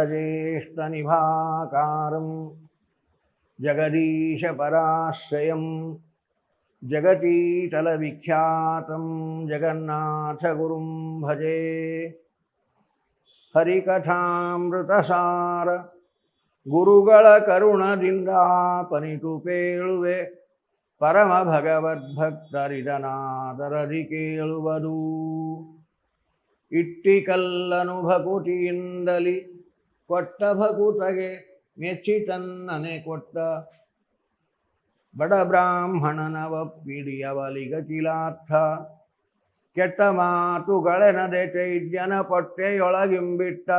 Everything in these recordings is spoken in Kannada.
जलज्येष्ठनिभाकारं जगदीशपराश्रयं जगतीतलविख्यातं जगन्नाथगुरुं भजे ಹರಿಕಥಾಮೃತಸಾರ ಗುರುಗಳ ಕರುಣದಿಂದ ಪನಿತು ಪೇಳುವೆ ಪರಮ ಭಗವದ್ಭಕ್ತರಿದನಾದರದಿ ಕೇಳುವುದು ಇಟ್ಟಿಕಲ್ಲನು ಭಕುತಿಯಿಂದಲಿ ಕೊಟ್ಟ ಮೆಚ್ಚಿ ತನ್ನನೆ ಕೊಟ್ಟ ಬಡ ಬ್ರಾಹ್ಮಣನವ ಪಿಡಿಯವಲಿಗತಿಲಾರ್ಥ ಕೆಟ್ಟ ಮಾತುಗಳೆನದೆ ಚೈದ್ಯನ ಪೊಟ್ಟೆಯೊಳಗಿಂಬಿಟ್ಟ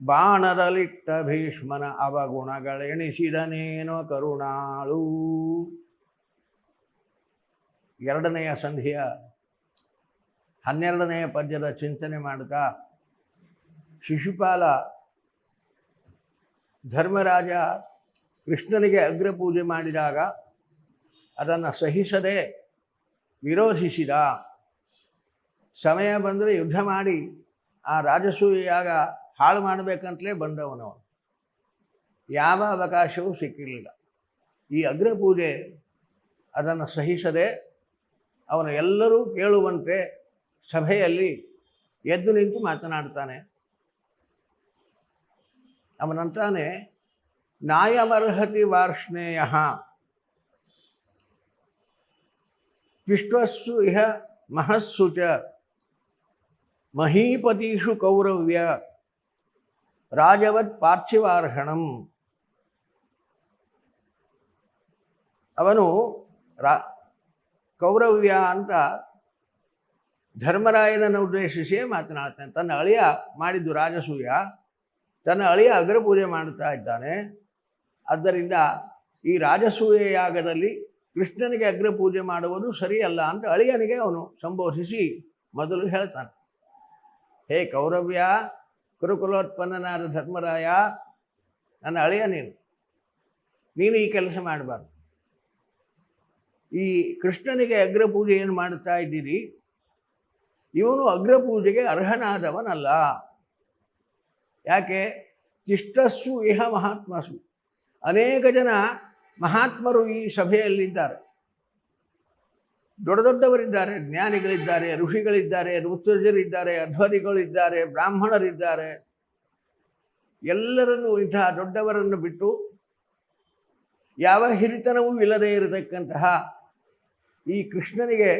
ಬಾಣದಲಿಟ್ಟ ಭೀಷ್ಮನ ಅವಗುಣಗಳೆಣಿಸಿದನೇನೋ ಕರುಣಾಳು. ಎರಡನೆಯ ಸಂಧಿಯ ಹನ್ನೆರಡನೆಯ ಪದ್ಯದ ಚಿಂತನೆ ಮಾಡ್ತಾ ಶಿಶುಪಾಲ ಧರ್ಮರಾಜ ಕೃಷ್ಣನಿಗೆ ಅಗ್ರಪೂಜೆ ಮಾಡಿದಾಗ ಅದನ್ನು ಸಹಿಸದೆ ವಿರೋಧಿಸಿದ. ಸಮಯ ಬಂದರೆ ಯುದ್ಧ ಮಾಡಿ ಆ ರಾಜಸೂಯಾಗ ಹಾಳು ಮಾಡಬೇಕಂತಲೇ ಬಂದವನು. ಯಾವ ಅವಕಾಶವೂ ಸಿಕ್ಕಿರಲಿಲ್ಲ. ಈ ಅಗ್ರಪೂಜೆ ಅದನ್ನು ಸಹಿಸದೆ ಅವನು ಎಲ್ಲರೂ ಕೇಳುವಂತೆ ಸಭೆಯಲ್ಲಿ ಎದ್ದು ನಿಂತು ಮಾತನಾಡ್ತಾನೆ. ಅವನಂತಾನೆ, ನಾಯಮರ್ಹತಿ ವಾರ್ಷ್ಣೇಯ. ವಿಶ್ವಸ್ಸು ಇಹ ಮಹಸ್ಸು ಚ. ಮಹೀಪತೀಷು ಕೌರವ್ಯ. ರಾಜವತ್ ಪಾರ್ಥಿವಾರ್ಹಣಂ. ಅವನು ರಾ, ಕೌರವ್ಯ ಅಂತ ಧರ್ಮರಾಯನನ್ನು ಉದ್ದೇಶಿಸಿಯೇ ಮಾತನಾಡ್ತಾನೆ. ತನ್ನ ಅಳಿಯ ಮಾಡಿದ್ದು ರಾಜಸೂಯ. ತನ್ನ ಅಳಿಯ ಅಗ್ರಪೂಜೆ ಮಾಡ್ತಾ ಇದ್ದಾನೆ. ಆದ್ದರಿಂದ ಈ ರಾಜಸೂಯ ಯಾಗದಲ್ಲಿ ಕೃಷ್ಣನಿಗೆ ಅಗ್ರಪೂಜೆ ಮಾಡುವುದು ಸರಿಯಲ್ಲ ಅಂತ ಅಳಿಯನಿಗೆ ಅವನು ಸಂಬೋಧಿಸಿ ಮೊದಲು ಹೇಳ್ತಾನೆ. ಹೇ ಕೌರವ್ಯ ಕುರುಕುಲೋತ್ಪನ್ನನಾದ ಧರ್ಮರಾಯ, ನನ್ನ ಅಳಿಯ ನೀನು. ನೀನು ಈ ಕೆಲಸ ಮಾಡಬಾರ್ದು. ಈ ಕೃಷ್ಣನಿಗೆ ಅಗ್ರಪೂಜೆ ಏನು ಮಾಡ್ತಾ ಇದ್ದೀರಿ? ಇವನು ಅಗ್ರಪೂಜೆಗೆ ಅರ್ಹನಾದವನಲ್ಲ. ಯಾಕೆ? ತಿಷ್ಟಸ್ಸು ಇಹ ಮಹಾತ್ಮಸು ಅನೇಕ ಜನ ಮಹಾತ್ಮರು ಈ ಸಭೆಯಲ್ಲಿದ್ದಾರೆ. ದೊಡ್ಡ ದೊಡ್ಡವರಿದ್ದಾರೆ. ಜ್ಞಾನಿಗಳಿದ್ದಾರೆ, ಋಷಿಗಳಿದ್ದಾರೆ ಋತುಜರಿದ್ದಾರೆ ಅಧ್ವರಿಗಳಿದ್ದಾರೆ ಬ್ರಾಹ್ಮಣರಿದ್ದಾರೆ. ಎಲ್ಲರನ್ನೂ ಇಂತಹ ದೊಡ್ಡವರನ್ನು ಬಿಟ್ಟು ಯಾವ ಹಿರಿತನವೂ ಇಲ್ಲದೇ ಇರತಕ್ಕಂತಹ ಈ ಕೃಷ್ಣನಿಗೆ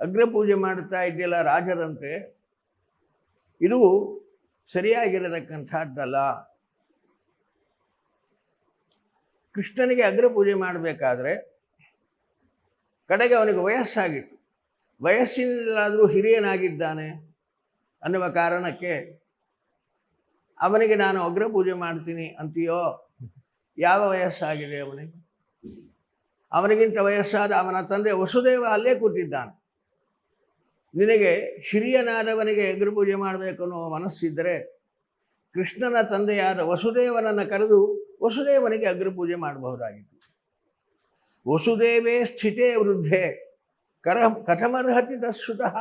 ಅಗ್ರಪೂಜೆ ಮಾಡುತ್ತಾ ಇದೆಯಲ್ಲ ರಾಜರಂತೆ. ಇದು ಸರಿಯಾಗಿರತಕ್ಕಂಥದ್ದಲ್ಲ. ಕೃಷ್ಣನಿಗೆ ಅಗ್ರಪೂಜೆ ಮಾಡಬೇಕಾದ್ರೆ ಕಡೆಗೆ ಅವನಿಗೆ ವಯಸ್ಸಾಗಿತ್ತು. ವಯಸ್ಸಿನಲ್ಲಾದರೂ ಹಿರಿಯನಾಗಿದ್ದಾನೆ ಅನ್ನುವ ಕಾರಣಕ್ಕೆ ಅವನಿಗೆ ನಾನು ಅಗ್ರ ಪೂಜೆ ಮಾಡ್ತೀನಿ ಅಂತೀಯೋ? ಯಾವ ವಯಸ್ಸಾಗಿದೆ ಅವನಿಗೆ? ಅವನಿಗಿಂತ ವಯಸ್ಸಾದ ಅವನ ತಂದೆ ವಸುದೇವ ಅಲ್ಲೇ ಕೂತಿದ್ದಾನೆ. ನಿನಗೆ ಹಿರಿಯನಾದವನಿಗೆ ಅಗ್ರಪೂಜೆ ಮಾಡಬೇಕು ಅನ್ನೋ ಮನಸ್ಸಿದ್ದರೆ ಕೃಷ್ಣನ ತಂದೆಯಾದ ವಸುದೇವನನ್ನು ಕರೆದು ವಸುದೇವನಿಗೆ ಅಗ್ರಪೂಜೆ ಮಾಡಬಹುದಾಗಿತ್ತು. ವಸುದೇವೇ ಸ್ಥಿತೇ ವೃದ್ಧೆ ಕರ ಕಥಮರ್ಹತಿ ತತ್ಸುತಃ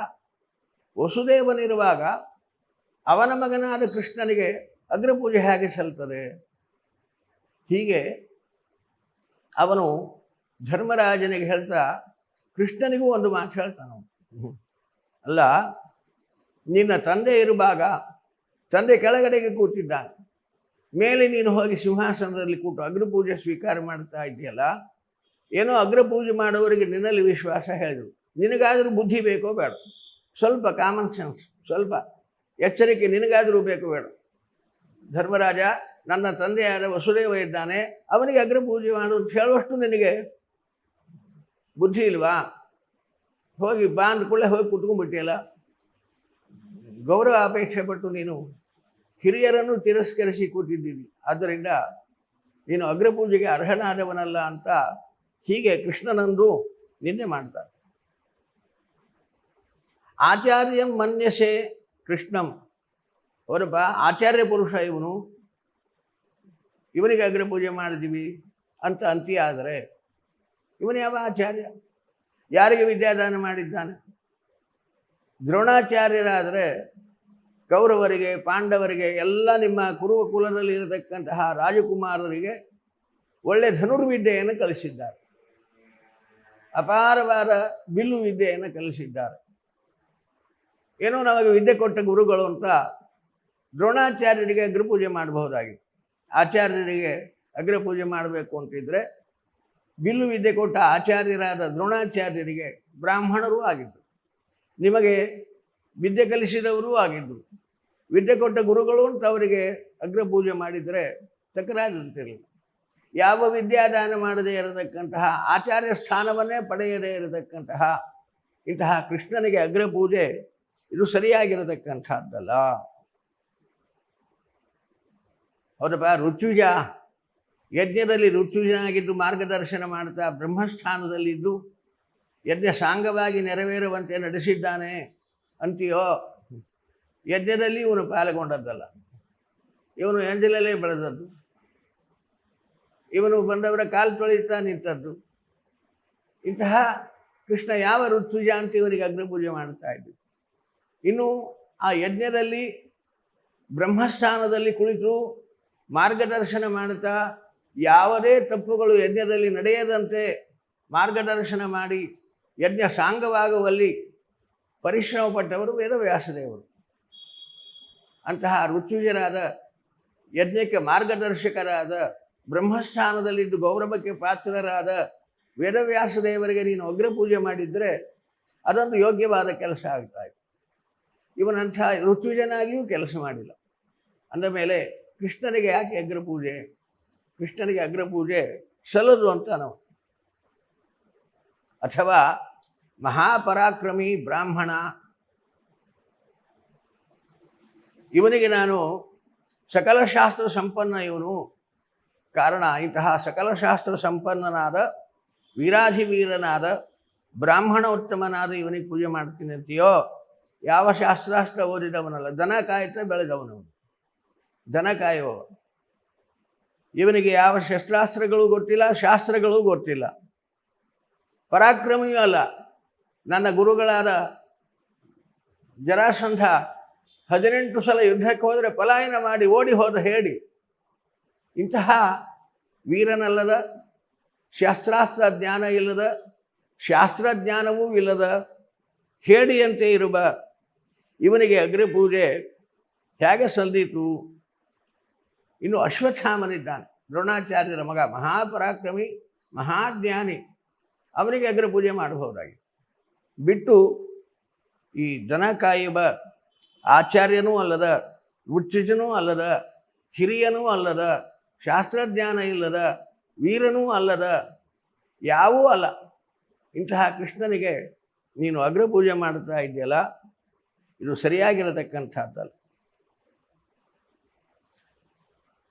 ವಸುದೇವನಿರುವಾಗ ಅವನ ಮಗನಾದ ಕೃಷ್ಣನಿಗೆ ಅಗ್ರಪೂಜೆ ಹೇಗೆ ಸಲ್ತದೆ? ಹೀಗೆ ಅವನು ಧರ್ಮರಾಜನಿಗೆ ಹೇಳ್ತಾ ಕೃಷ್ಣನಿಗೂ ಒಂದು ಮಾತು ಹೇಳ್ತಾನ ಅಲ್ಲ, ನಿನ್ನ ತಂದೆ ಇರುವಾಗ ತಂದೆ ಕೆಳಗಡೆಗೆ ಕೂತಿದ್ದಾನೆ. ಮೇಲೆ ನೀನು ಹೋಗಿ ಸಿಂಹಾಸನದಲ್ಲಿ ಕೂತು ಅಗ್ರಪೂಜೆ ಸ್ವೀಕಾರ ಮಾಡ್ತಾ ಇದೆಯಲ್ಲ ಏನೋ ಅಗ್ರಪೂಜೆ ಮಾಡುವವರಿಗೆ ನಿನ್ನಲ್ಲಿ ವಿಶ್ವಾಸ ಹೇಳಿದರು. ನಿನಗಾದರೂ ಬುದ್ಧಿ ಬೇಕೋ ಬೇಡ. ಸ್ವಲ್ಪ ಕಾಮನ್ ಸೆನ್ಸ್ ಸ್ವಲ್ಪ ಎಚ್ಚರಿಕೆ ನಿನಗಾದರೂ ಬೇಕು ಬೇಡ. ಧರ್ಮರಾಜ, ನನ್ನ ತಂದೆಯಾದ ವಸುದೇವ ಇದ್ದಾನೆ, ಅವನಿಗೆ ಅಗ್ರಪೂಜೆ ಮಾಡು ಹೇಳುವಷ್ಟು ನಿನಗೆ ಬುದ್ಧಿ ಇಲ್ವಾ? ಹೋಗಿ ಬಾ ಅಂದ ಕೂಡಲೇ ಹೋಗಿ ಕುಟ್ಕೊಂಡ್ಬಿಟ್ಟಿಯಲ್ಲ ಗೌರವ ಅಪೇಕ್ಷೆ ಪಟ್ಟು ನೀನು ಹಿರಿಯರನ್ನು ತಿರಸ್ಕರಿಸಿ ಕೂತಿದ್ದೀವಿ. ಆದ್ದರಿಂದ ನೀನು ಅಗ್ರಪೂಜೆಗೆ ಅರ್ಹನಾದವನಲ್ಲ ಅಂತ ಹೀಗೆ ಕೃಷ್ಣನಂದು ನಿನ್ನೆ ಮಾಡ್ತಾರೆ. ಆಚಾರ್ಯಂ ಮನ್ಯಸೆ ಕೃಷ್ಣಂ. ಅವರಪ್ಪ ಆಚಾರ್ಯ ಪುರುಷ ಇವನು. ಇವನಿಗೆ ಅಗ್ರಪೂಜೆ ಮಾಡಿದ್ದೀವಿ ಅಂತ ಅಂತ್ಯ ಆದರೆ, ಇವನು ಯಾವ ಆಚಾರ್ಯ? ಯಾರಿಗೆ ವಿದ್ಯಾದಾನ ಮಾಡಿದ್ದಾನೆ? ದ್ರೋಣಾಚಾರ್ಯರಾದರೆ ಕೌರವರಿಗೆ, ಪಾಂಡವರಿಗೆ, ಎಲ್ಲ ನಿಮ್ಮ ಕುರುವ ಕುಲದಲ್ಲಿ ಇರತಕ್ಕಂತಹ ರಾಜಕುಮಾರರಿಗೆ ಒಳ್ಳೆ ಧನುರ್ವಿದ್ಯೆಯನ್ನು ಕಲಿಸಿದ್ದಾರೆ. ಅಪಾರವಾದ ಬಿಲ್ಲು ವಿದ್ಯೆಯನ್ನು ಕಲಿಸಿದ್ದಾರೆ. ಏನೋ ನಮಗೆ ವಿದ್ಯೆ ಕೊಟ್ಟ ಗುರುಗಳು ಅಂತ ದ್ರೋಣಾಚಾರ್ಯರಿಗೆ ಅಗ್ರಪೂಜೆ ಮಾಡಬಹುದಾಗಿತ್ತು. ಆಚಾರ್ಯರಿಗೆ ಅಗ್ರಪೂಜೆ ಮಾಡಬೇಕು ಅಂತಿದ್ರೆ ಬಿಲ್ಲು ವಿದ್ಯೆ ಕೊಟ್ಟ ಆಚಾರ್ಯರಾದ ದ್ರೋಣಾಚಾರ್ಯರಿಗೆ ಬ್ರಾಹ್ಮಣರೂ ಆಗಿದ್ದರು. ನಿಮಗೆ ವಿದ್ಯೆ ಕಲಿಸಿದವರೂ ಆಗಿದ್ದರು. ವಿದ್ಯೆ ಕೊಟ್ಟ ಗುರುಗಳು ಅಂತ ಅವರಿಗೆ ಅಗ್ರಪೂಜೆ ಮಾಡಿದರೆ ತಕರಾದಂತಿರಲಿಲ್ಲ ಯಾವ ವಿದ್ಯಾದಾನ ಮಾಡದೇ ಇರತಕ್ಕಂತಹ ಆಚಾರ್ಯ ಸ್ಥಾನವನ್ನೇ ಪಡೆಯದೇ ಇರತಕ್ಕಂತಹ ಇಂತಹ ಕೃಷ್ಣನಿಗೆ ಅಗ್ರಪೂಜೆ ಇದು ಸರಿಯಾಗಿರತಕ್ಕಂಥದ್ದಲ್ಲ. ಹೌದಪ್ಪ, ಋತ್ವಿಜ ಯಜ್ಞದಲ್ಲಿ ಋತ್ವಿಜನಾಗಿದ್ದು ಮಾರ್ಗದರ್ಶನ ಮಾಡ್ತಾ ಬ್ರಹ್ಮಸ್ಥಾನದಲ್ಲಿದ್ದು ಯಜ್ಞ ಸಾಂಗವಾಗಿ ನೆರವೇರುವಂತೆ ನಡೆಸಿದ್ದಾನೆ ಅಂತೀಯೋ? ಯಜ್ಞದಲ್ಲಿ ಇವನು ಪಾಲ್ಗೊಂಡದ್ದಲ್ಲ. ಇವನು ಎಂಜಲಲ್ಲೇ ಬೆಳೆದದ್ದು. ಇವನು ಬಂದವರ ಕಾಲು ತೊಳೆಯುತ್ತಾ ನಿಂತದ್ದು. ಇಂತಹ ಕೃಷ್ಣ ಯಾವ ಋತ್ವಿಜ ಅಂತ ಇವನಿಗೆ ಅಗ್ನಿಪೂಜೆ ಮಾಡ್ತಾ ಇದ್ದರು ಇನ್ನು ಆ ಯಜ್ಞದಲ್ಲಿ ಬ್ರಹ್ಮಸ್ಥಾನದಲ್ಲಿ ಕುಳಿತು ಮಾರ್ಗದರ್ಶನ ಮಾಡ್ತಾ ಯಾವುದೇ ತಪ್ಪುಗಳು ಯಜ್ಞದಲ್ಲಿ ನಡೆಯದಂತೆ ಮಾರ್ಗದರ್ಶನ ಮಾಡಿ ಯಜ್ಞ ಸಾಂಗವಾಗುವಲ್ಲಿ ಪರಿಶ್ರಮ ಪಟ್ಟವರು ವೇದವ್ಯಾಸದೇವರು. ಅಂತಹ ಋತ್ವಿಜರಾದ ಯಜ್ಞಕ್ಕೆ ಮಾರ್ಗದರ್ಶಕರಾದ ಬ್ರಹ್ಮಸ್ಥಾನದಲ್ಲಿದ್ದು ಗೌರವಕ್ಕೆ ಪಾತ್ರರಾದ ವೇದವ್ಯಾಸ ದೇವರಿಗೆ ನೀನು ಅಗ್ರಪೂಜೆ ಮಾಡಿದರೆ ಅದೊಂದು ಯೋಗ್ಯವಾದ ಕೆಲಸ ಆಗ್ತಾ ಇತ್ತು ಇವನಂಥ ಋತ್ವಿಜನಾಗಿಯೂ ಕೆಲಸ ಮಾಡಿಲ್ಲ. ಅಂದಮೇಲೆ ಕೃಷ್ಣನಿಗೆ ಯಾಕೆ ಅಗ್ರಪೂಜೆ? ಕೃಷ್ಣನಿಗೆ ಅಗ್ರಪೂಜೆ ಸಲ್ಲದು ಅಂತ ನಾವು. ಅಥವಾ ಮಹಾಪರಾಕ್ರಮಿ ಬ್ರಾಹ್ಮಣ. ಇವನಿಗೆ ನಾನು ಸಕಲ ಶಾಸ್ತ್ರ ಸಂಪನ್ನ ಇವನು. ಕಾರಣ ಇಂತಹ ಸಕಲ ಶಾಸ್ತ್ರ ಸಂಪನ್ನನಾದ ವೀರಾಧಿವೀರನಾದ ಬ್ರಾಹ್ಮಣ ಉತ್ತಮನಾದ ಇವನಿಗೆ ಪೂಜೆ ಮಾಡ್ತೀನಿ ಅಂತೀಯೋ? ಯಾವ ಶಾಸ್ತ್ರಾಸ್ತ್ರ ಓದಿದವನಲ್ಲ? ದನ ಕಾಯ್ತಾ ಬೆಳೆದವನವನು ದನ ಕಾಯುವವ ಇವನಿಗೆ ಯಾವ ಶಸ್ತ್ರಾಸ್ತ್ರಗಳು ಗೊತ್ತಿಲ್ಲ, ಶಾಸ್ತ್ರಗಳು ಗೊತ್ತಿಲ್ಲ. ಪರಾಕ್ರಮಿಯೂ ಅಲ್ಲ. ನನ್ನ ಗುರುಗಳಾದ ಜರಾಸಂಧ ಹದಿನೆಂಟು ಸಲ ಯುದ್ಧಕ್ಕೆ ಹೋದರೆ ಪಲಾಯನ ಮಾಡಿ ಓಡಿ ಹೋದ ಹೇಳಿ, ಇಂತಹ ವೀರನಲ್ಲದ, ಶಾಸ್ತ್ರಾಸ್ತ್ರ ಜ್ಞಾನ ಇಲ್ಲದ ಶಾಸ್ತ್ರಜ್ಞಾನವೂ ಇಲ್ಲದ ಹೇಡಿಯಂತೆ ಇರುವ ಇವನಿಗೆ ಅಗ್ರಪೂಜೆ ಹೇಗೆ ಸಲ್ದಿತು? ಇನ್ನು ಅಶ್ವತ್ಥಾಮನಿದ್ದಾನೆ. ದ್ರೋಣಾಚಾರ್ಯರ ಮಗ, ಮಹಾಪರಾಕ್ರಮಿ, ಮಹಾಜ್ಞಾನಿ. ಅವನಿಗೆ ಅಗ್ರಪೂಜೆ ಮಾಡಬಹುದಾಗಿ ಬಿಟ್ಟು ಈ ದನ ಕಾಯುವ ಆಚಾರ್ಯನೂ ಅಲ್ಲದ ಉಚ್ಚಿಜನೂ ಅಲ್ಲದ, ಹಿರಿಯನೂ ಅಲ್ಲದ, ಶಾಸ್ತ್ರಜ್ಞಾನ ಇಲ್ಲದ, ವೀರನೂ ಅಲ್ಲದ ಯಾವೂ ಅಲ್ಲ. ಇಂತಹ ಕೃಷ್ಣನಿಗೆ ನೀನು ಅಗ್ರಪೂಜೆ ಮಾಡ್ತಾ ಇದೆಯಲ್ಲ ಇದು ಸರಿಯಾಗಿರತಕ್ಕಂಥದ್ದಲ್ಲ.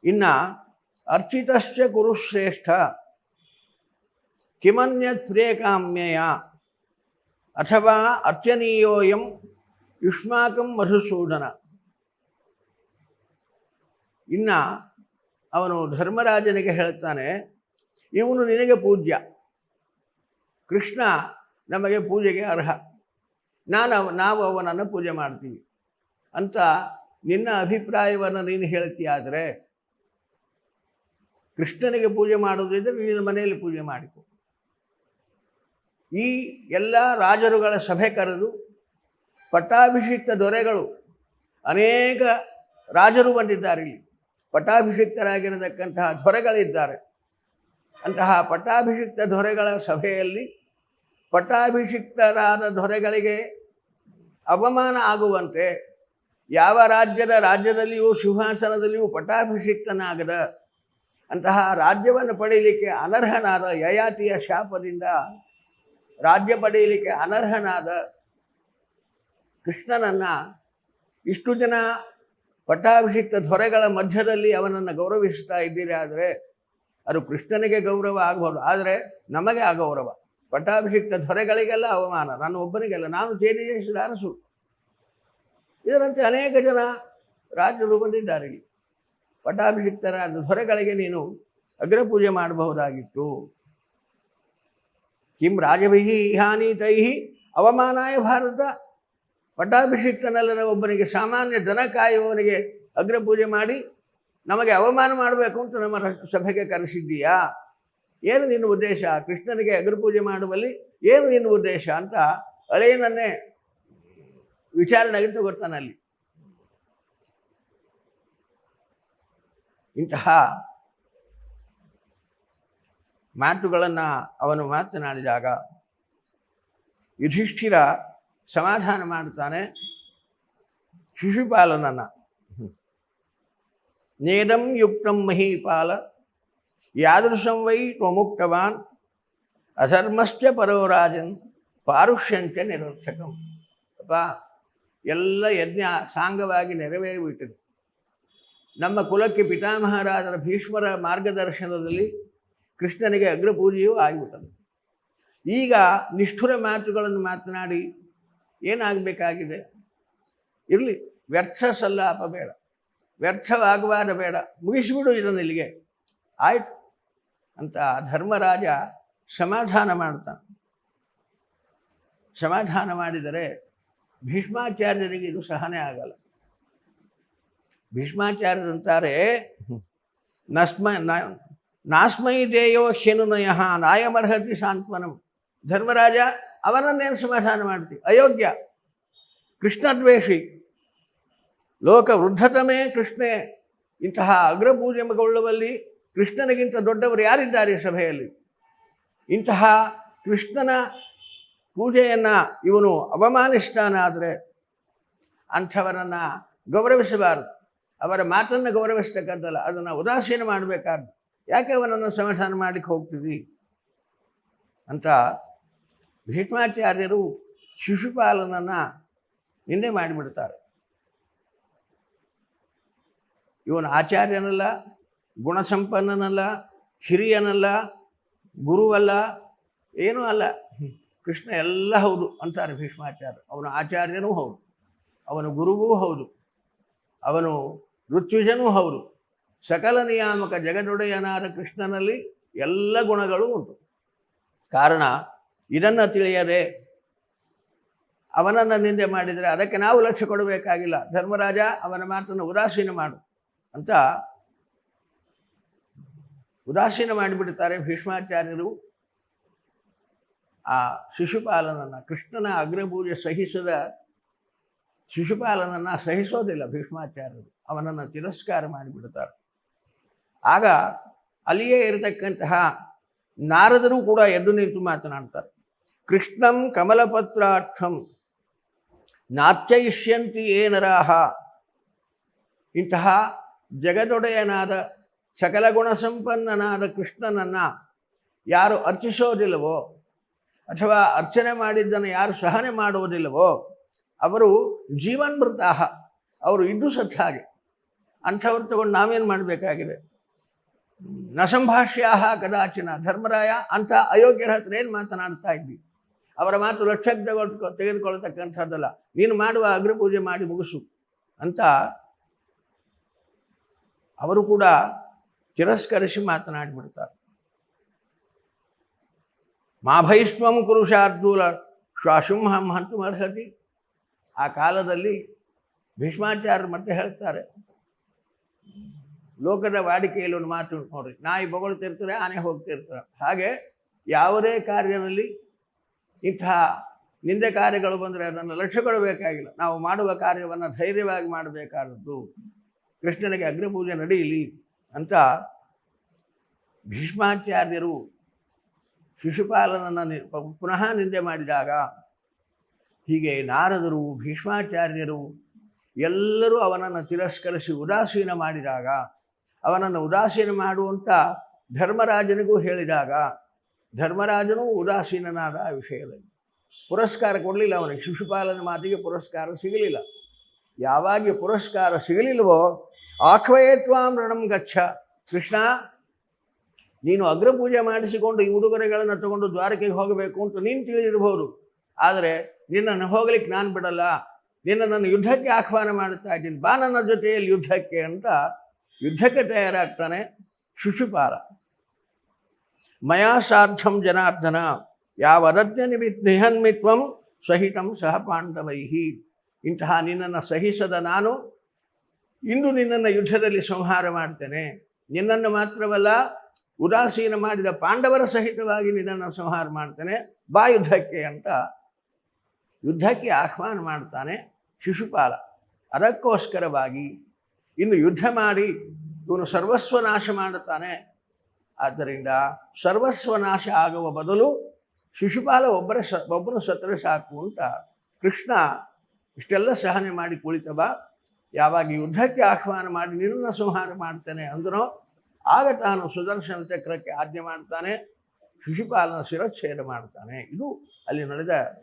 ಇನ್ನು ಅರ್ಚಿತಶ್ಚ ಕುರುಶ್ರೇಷ್ಠ ಕಿಮನ್ಯತ್ ಪ್ರಿಯಕಾಮ್ಯಯ ಅಥವಾ ಅರ್ಚನೀಯೋಯಂ ಯುಷ್ಮಾಕಂ ಮಧುಸೂದನ. ಇನ್ನು ಅವನು ಧರ್ಮರಾಜನಿಗೆ ಹೇಳ್ತಾನೆ, ಇವನು ನಿನಗೆ ಪೂಜ್ಯ. ಕೃಷ್ಣ ನಮಗೆ ಪೂಜೆಗೆ ಅರ್ಹ. ನಾನು ನಾವು ಅವನನ್ನು ಪೂಜೆ ಮಾಡ್ತೀವಿ ಅಂತ ನಿನ್ನ ಅಭಿಪ್ರಾಯವನ್ನು ನೀನು ಹೇಳ್ತೀಯಾದರೆ ಕೃಷ್ಣನಿಗೆ ಪೂಜೆ ಮಾಡೋದ್ರಿಂದ ವಿವಿಧ ಮನೆಯಲ್ಲಿ ಪೂಜೆ ಮಾಡಿತು. ಈ ಎಲ್ಲ ರಾಜರುಗಳ ಸಭೆ ಕರೆದು ಪಟ್ಟಾಭಿಷಿಕ್ತ ದೊರೆಗಳು ಅನೇಕ ರಾಜರು ಬಂದಿದ್ದಾರೆ ಇಲ್ಲಿ. ಪಟ್ಟಾಭಿಷಿಕ್ತರಾಗಿರತಕ್ಕಂತಹ ದೊರೆಗಳಿದ್ದಾರೆ. ಅಂತಹ ಪಟ್ಟಾಭಿಷಿಕ್ತ ದೊರೆಗಳ ಸಭೆಯಲ್ಲಿ ಪಟ್ಟಾಭಿಷಿಕ್ತರಾದ ದೊರೆಗಳಿಗೆ ಅವಮಾನ ಆಗುವಂತೆ ಯಾವ ರಾಜ್ಯದ ರಾಜ್ಯದಲ್ಲಿಯೂ ಸಿಂಹಾಸನದಲ್ಲಿಯೂ ಪಟ್ಟಾಭಿಷಿಕ್ತನಾಗದ ಅಂತಹ ರಾಜ್ಯವನ್ನು ಪಡೆಯಲಿಕ್ಕೆ ಅನರ್ಹನಾದ ಯಯಾತಿಯ ಶಾಪದಿಂದ ರಾಜ್ಯ ಪಡೆಯಲಿಕ್ಕೆ ಅನರ್ಹನಾದ ಕೃಷ್ಣನನ್ನು ಇಷ್ಟು ಜನ ಪಟ್ಟಾಭಿಷಿಕ್ತ ದೊರೆಗಳ ಮಧ್ಯದಲ್ಲಿ ಅವನನ್ನು ಗೌರವಿಸ್ತಾ ಇದ್ದೀರಿ ಆದರೆ ಅದು ಕೃಷ್ಣನಿಗೆ ಗೌರವ ಆಗಬಹುದು. ಆದರೆ ನಮಗೆ ಅಗೌರವ ಪಟ್ಟಾಭಿಷಿಕ್ತ ದೊರೆಗಳಿಗೆಲ್ಲ ಅವಮಾನ. ನಾನು ಒಬ್ಬನಿಗೆಲ್ಲ. ನಾನು ದೇಶದ ಅರಸು. ಇದರಂತೆ ಅನೇಕ ಜನ ರಾಜರು ಬಂದಿದ್ದಾರೆ ಇಲ್ಲಿ. ಪಟ್ಟಾಭಿಷಿಕ್ತರಾದ ದೊರೆಗಳಿಗೆ ನೀನು ಅಗ್ರಪೂಜೆ ಮಾಡಬಹುದಾಗಿತ್ತು. ಕಿಂ ಇಹಾನಿ ತೈ ಅವಮಾನಾಯ ಭಾರತ. ಪಟ್ಟಾಭಿಷಿಕ್ತನಲ್ಲದ ಒಬ್ಬನಿಗೆ ಸಾಮಾನ್ಯ ದನ ಕಾಯುವವನಿಗೆ ಅಗ್ರಪೂಜೆ ಮಾಡಿ ನಮಗೆ ಅವಮಾನ ಮಾಡಬೇಕು ಅಂತ ನಮ್ಮ ಸಭೆಗೆ ಕರೆಸಿದ್ದೀಯಾ? ಏನು ನಿನ್ನ ಉದ್ದೇಶ? ಕೃಷ್ಣನಿಗೆ ಅಗ್ರಪೂಜೆ ಮಾಡುವಲ್ಲಿ ಏನು ನಿನ್ನ ಉದ್ದೇಶ ಅಂತ ಹಳೆಯನನ್ನೇ ವಿಚಾರಣೆಗೆ ತಗೋತಾನಲ್ಲಿ. ಇಂತಹ ಮಾತುಗಳನ್ನು ಅವನು ಮಾತನಾಡಿದಾಗ ಯುಧಿಷ್ಠಿರ ಸಮಾಧಾನ ಮಾಡುತ್ತಾನೆ. ಶಿಶುಪಾಲನನ್ನು. ನೇದಂ ಯುಕ್ತಂ ಮಹೀಪಾಲ, ಯಾದೃಶಂ ವೈ ತ್ವಮುಕ್ತವಾನ್, ಅಧರ್ಮಶ್ಚ ಪರೋರಾಜನ್ ಪಾರುಷ್ಯಂಚ ನಿರರ್ಥಕಂ ಅಪ್ಪ, ಎಲ್ಲ ಯಜ್ಞ ಸಾಂಗವಾಗಿ ನೆರವೇರಿಬಿಟ್ಟಿದೆ. ನಮ್ಮ ಕುಲಕ್ಕೆ ಪಿತಾಮಹಾರಾಜರ ಭೀಷ್ಮರ ಮಾರ್ಗದರ್ಶನದಲ್ಲಿ ಕೃಷ್ಣನಿಗೆ ಅಗ್ರಪೂಜೆಯೂ ಆಗಿಬಿಟ್ಟದು ಈಗ ನಿಷ್ಠುರ ಮಾತುಗಳನ್ನು ಮಾತನಾಡಿ ಏನಾಗಬೇಕಾಗಿದೆ? ಇರಲಿ, ವ್ಯರ್ಥ ಸಲ್ಲಾಪ ಬೇಡ. ವ್ಯರ್ಥವಾಗುವಾದ ಬೇಡ. ಮುಗಿಸಿಬಿಡು ಇದನ್ನು ಇಲ್ಲಿಗೆ. ಆಯಿತು. ಅಂತ ಧರ್ಮರಾಜ ಸಮಾಧಾನ ಮಾಡ್ತಾನೆ. ಸಮಾಧಾನ ಮಾಡಿದರೆ ಭೀಷ್ಮಾಚಾರ್ಯರಿಗೆ ಇದು ಸಹನೆ ಆಗಲ್ಲ. ಭೀಷ್ಮಾಚಾರ್ಯರಂತಾರೆ, ನಸ್ಮ, ನ- ನಾಸ್ಮೈ ದೇಯೋ ಹ್ಯನುನಯ ನಾಯಮರ್ಹತಿ ಸಾಂತ್ವನಂ ಧರ್ಮರಾಜ, ಅವನನ್ನೇನು ಸಮಾಧಾನ ಮಾಡ್ತಿ? ಅಯೋಗ್ಯ. ಕೃಷ್ಣದ್ವೇಷಿ. ಲೋಕ ವೃದ್ಧತಮೇ ಕೃಷ್ಣೇ. ಇಂತಹ ಅಗ್ರಪೂಜೆಗೊಳ್ಳುವಲ್ಲಿ ಕೃಷ್ಣನಿಗಿಂತ ದೊಡ್ಡವರು ಯಾರಿದ್ದಾರೆ ಸಭೆಯಲ್ಲಿ? ಇಂತಹ ಕೃಷ್ಣನ ಪೂಜೆಯನ್ನು ಇವನು ಅವಮಾನಿಸ್ತಾನಾದರೆ ಅಂಥವರನ್ನು ಗೌರವಿಸಬಾರದು. ಅವರ ಮಾತನ್ನು ಗೌರವಿಸ್ತಕ್ಕಂಥಲ್ಲ ಅದನ್ನು ಉದಾಸೀನ ಮಾಡಬೇಕಾದ್ದು ಯಾಕೆ ಅವನನ್ನು ಸಮಾಧಾನ ಮಾಡಲಿಕ್ಕೆ ಹೋಗ್ತೀವಿ? ಅಂತ ಭೀಷ್ಮಾಚಾರ್ಯರು ಶಿಶುಪಾಲನನ್ನು ನಿಂದೆ ಮಾಡಿಬಿಡ್ತಾರೆ. ಇವನು ಆಚಾರ್ಯನಲ್ಲ, ಗುಣಸಂಪನ್ನನಲ್ಲ, ಹಿರಿಯನಲ್ಲ, ಗುರುವಲ್ಲ, ಏನೂ ಅಲ್ಲ. ಕೃಷ್ಣ ಎಲ್ಲ ಹೌದು ಅಂತಾರೆ ಭೀಷ್ಮಾಚಾರ್ಯ ಅವನು ಆಚಾರ್ಯನೂ ಹೌದು. ಅವನು ಗುರುವೂ ಹೌದು. ಅವನು ಋತ್ವಿಜನೂ ಹೌದು. ಸಕಲ ನಿಯಾಮಕ ಜಗದೊಡೆಯನಾದ ಕೃಷ್ಣನಲ್ಲಿ ಎಲ್ಲ ಗುಣಗಳು ಉಂಟು. ಕಾರಣ, ಇದನ್ನು ತಿಳಿಯದೆ ಅವನನ್ನು ನಿಂದೆ ಮಾಡಿದರೆ ಅದಕ್ಕೆ ನಾವು ಲಕ್ಷ್ಯ ಕೊಡಬೇಕಾಗಿಲ್ಲ. ಧರ್ಮರಾಜ ಅವನ ಮಾತನ್ನು ಉದಾಸೀನ ಮಾಡು ಅಂತ ಉದಾಸೀನ ಮಾಡಿಬಿಡ್ತಾರೆ ಭೀಷ್ಮಾಚಾರ್ಯರು. ಆ ಶಿಶುಪಾಲನನ್ನು ಕೃಷ್ಣನ ಅಗ್ರಪೂಜೆ ಸಹಿಸದ ಶಿಶುಪಾಲನನ್ನು ಸಹಿಸೋದಿಲ್ಲ ಭೀಷ್ಮಾಚಾರ್ಯರು. ಅವನನ್ನು ತಿರಸ್ಕಾರ ಮಾಡಿಬಿಡ್ತಾರೆ. ಆಗ ಅಲ್ಲಿಯೇ ಇರತಕ್ಕಂತಹ ನಾರದರು ಕೂಡ ಎದ್ದು ನಿಂತು ಮಾತನಾಡ್ತಾರೆ. ಕೃಷ್ಣಂ ಕಮಲಪತ್ರಾಕ್ಷಂ ನಾರ್ಚಯಿಷ್ಯಂತಿ ಏನರಾಹ ಇಂತಹ ಜಗದೊಡೆಯನಾದ ಸಕಲ ಗುಣಸಂಪನ್ನನಾದ ಕೃಷ್ಣನನ್ನು ಯಾರು ಅರ್ಚಿಸೋದಿಲ್ಲವೋ ಅಥವಾ ಅರ್ಚನೆ ಮಾಡಿದ್ದನ್ನು ಯಾರು ಸಹನೆ ಮಾಡುವುದಿಲ್ಲವೋ ಅವರು ಜೀವನ್ಮೃತಾಹ. ಅವರು ಇದ್ದು ಸತ್ತ ಹಾಗೆ. ಅಂಥವ್ರು ತಗೊಂಡು ನಾವೇನು ಮಾಡಬೇಕಾಗಿದೆ? ನ ಸಂಭಾಷ್ಯಾಹ ಕದಾಚಿನ ಧರ್ಮರಾಯ ಅಂಥ ಅಯೋಗ್ಯರ ಹತ್ರ ಏನು ಮಾತನಾಡ್ತಾ ಇದ್ವಿ ಅವರ ಮಾತು ಲಕ್ಷಕ್ಕೆ ತಗೊಳ್ಕೊ ತೆಗೆದುಕೊಳ್ತಕ್ಕಂಥದ್ದಲ್ಲ ನೀನು ಮಾಡುವ ಅಗ್ರಪೂಜೆ ಮಾಡಿ ಮುಗಿಸು ಅಂತ ಅವರು ಕೂಡ ತಿರಸ್ಕರಿಸಿ ಮಾತನಾಡಿಬಿಡ್ತಾರೆ. ಮಾಭೈಷ್ಮಂ ಕುರುಷಾರ್ಜೂಲ ಶ್ವಾಸಿಂಹಂ ಹಂತು ಅರ್ಹತಿ ಆ ಕಾಲದಲ್ಲಿ ಭೀಷ್ಮಾಚಾರ್ಯರು ಮತ್ತೆ ಹೇಳ್ತಾರೆ, ಲೋಕದ ವಾಡಿಕೆಯಲ್ಲಿ ಒಂದು ಮಾತು ನೋಡ್ರಿ, ನಾಯಿ ಬೊಗಳ್ತಿರ್ತಾರೆ, ಆನೆ ಹೋಗ್ತಿರ್ತಾರೆ. ಹಾಗೆ ಯಾವುದೇ ಕಾರ್ಯದಲ್ಲಿ ಇಂತಹ ನಿಂದೆ ಕಾರ್ಯಗಳು ಬಂದರೆ ಅದನ್ನು ಲಕ್ಷ್ಯ ಕೊಡಬೇಕಾಗಿಲ್ಲ ನಾವು ಮಾಡುವ ಕಾರ್ಯವನ್ನು ಧೈರ್ಯವಾಗಿ ಮಾಡಬೇಕಾದದ್ದು ಕೃಷ್ಣನಿಗೆ ಅಗ್ನಿಪೂಜೆ ನಡೆಯಲಿ ಅಂತ ಭೀಷ್ಮಾಚಾರ್ಯರು ಶಿಶುಪಾಲನನ್ನು ಪುನಃ ನಿಂದೆ ಮಾಡಿದಾಗ ಹೀಗೆ ನಾರದರು, ಭೀಷ್ಮಾಚಾರ್ಯರು ಎಲ್ಲರೂ ಅವನನ್ನು ತಿರಸ್ಕರಿಸಿ ಉದಾಸೀನ ಮಾಡಿದಾಗ, ಅವನನ್ನು ಉದಾಸೀನ ಮಾಡುವಂಥ ಧರ್ಮರಾಜನಿಗೂ ಹೇಳಿದಾಗ, ಧರ್ಮರಾಜನೂ ಉದಾಸೀನನಾದ ಆ ವಿಷಯದಲ್ಲಿ. ಪುರಸ್ಕಾರ ಕೊಡಲಿಲ್ಲ ಅವನಿಗೆ, ಶಿಶುಪಾಲನ ಮಾತಿಗೆ ಪುರಸ್ಕಾರ ಸಿಗಲಿಲ್ಲ. ಯಾವಾಗ ಪುರಸ್ಕಾರ ಸಿಗಲಿಲ್ವೋ ಆಕ್ವಯತ್ವಾಂ ರಣಂ ಗಚ್ಚ ಕೃಷ್ಣ, ನೀನು ಅಗ್ರಪೂಜೆ ಮಾಡಿಸಿಕೊಂಡು ಈ ಉಡುಗೊರೆಗಳನ್ನು ತಗೊಂಡು ದ್ವಾರಕೆಗೆ ಹೋಗಬೇಕು ಅಂತ ನೀನು ತಿಳಿದಿರಬಹುದು. ಆದರೆ ನಿನ್ನನ್ನು ಹೋಗ್ಲಿಕ್ಕೆ ನಾನು ಬಿಡಲ್ಲ. ನಿನ್ನ ನನ್ನ ಯುದ್ಧಕ್ಕೆ ಆಹ್ವಾನ ಮಾಡುತ್ತಾ ಇದ್ದೀನಿ. ಬಾ ನನ್ನ ಜೊತೆಯಲ್ಲಿ ಯುದ್ಧಕ್ಕೆ ಅಂತ ಯುದ್ಧಕ್ಕೆ ತಯಾರಾಗ್ತಾನೆ ಶಿಶುಪಾಲ. ಮಯಾ ಸಾರ್ಧಂ ಜನಾರ್ದನ ಯಾವದಜ್ಞ ನಿಮಿತ್ ನಿಹನ್ಮಿತ್ವಂ ಸಹಿತಂ ಸಹ ಪಾಂಡವೈಹಿ. ಇಂತಹ ನಿನ್ನನ್ನು ಸಹಿಸದ ನಾನು ಇಂದು ನಿನ್ನನ್ನು ಯುದ್ಧದಲ್ಲಿ ಸಂಹಾರ ಮಾಡ್ತೇನೆ. ನಿನ್ನನ್ನು ಮಾತ್ರವಲ್ಲ, ಉದಾಸೀನ ಮಾಡಿದ ಪಾಂಡವರ ಸಹಿತವಾಗಿ ನಿನ್ನನ್ನು ಸಂಹಾರ ಮಾಡ್ತೇನೆ. ಬಾ ಯುದ್ಧಕ್ಕೆ ಅಂತ ಯುದ್ಧಕ್ಕೆ ಆಹ್ವಾನ ಮಾಡ್ತಾನೆ ಶಿಶುಪಾಲ. ಅದಕ್ಕೋಸ್ಕರವಾಗಿ ಇನ್ನು ಯುದ್ಧ ಮಾಡಿ ಇವನು ಸರ್ವಸ್ವ ನಾಶ ಮಾಡುತ್ತಾನೆ. ಆದ್ದರಿಂದ ಸರ್ವಸ್ವ ನಾಶ ಆಗುವ ಬದಲು ಶಿಶುಪಾಲ ಒಬ್ಬರ ಸ, ಒಬ್ಬನು ಸತ್ತರೆ ಸಾಕು ಅಂತ ಕೃಷ್ಣ ಇಷ್ಟೆಲ್ಲ ಸಹನೆ ಮಾಡಿ ಕುಳಿತವ. ಯಾವಾಗ ಯುದ್ಧಕ್ಕೆ ಆಹ್ವಾನ ಮಾಡಿ ನಿನ್ನನ್ನು ಸಂಹಾರ ಮಾಡ್ತೇನೆ ಅಂದನೋ ಆಗ ತಾನು ಸುದರ್ಶನ ಚಕ್ರಕ್ಕೆ ಆಜ್ಞೆ ಮಾಡ್ತಾನೆ. ಶಿಶುಪಾಲನ ಶಿರಚ್ಛೇದ ಮಾಡ್ತಾನೆ. ಇದು ಅಲ್ಲಿ ನಡೆದ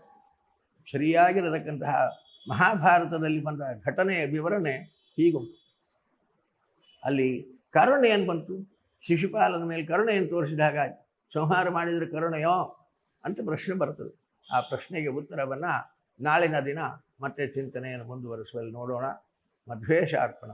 ಸರಿಯಾಗಿರತಕ್ಕಂತಹ ಮಹಾಭಾರತದಲ್ಲಿ ಬಂದ ಘಟನೆಯ ವಿವರಣೆ ಹೀಗುಂಟು ಅಲ್ಲಿ ಕರುಣೆ ಏನು ಬಂತು? ಶಿಶುಪಾಲನ ಮೇಲೆ ಕರುಣೆಯನ್ನು ತೋರಿಸಿದಾಗ ಸಂಹಾರ ಮಾಡಿದರೆ ಕರುಣೆಯೋ? ಅಂತ ಪ್ರಶ್ನೆ ಬರ್ತದೆ. ಆ ಪ್ರಶ್ನೆಗೆ ಉತ್ತರವನ್ನು ನಾಳಿನ ದಿನ ಮತ್ತೆ ಚಿಂತನೆಯನ್ನು ಮುಂದುವರಿಸುವಲ್ಲಿ ನೋಡೋಣ. ಮಧ್ವೇಷ ಅರ್ಪಣ.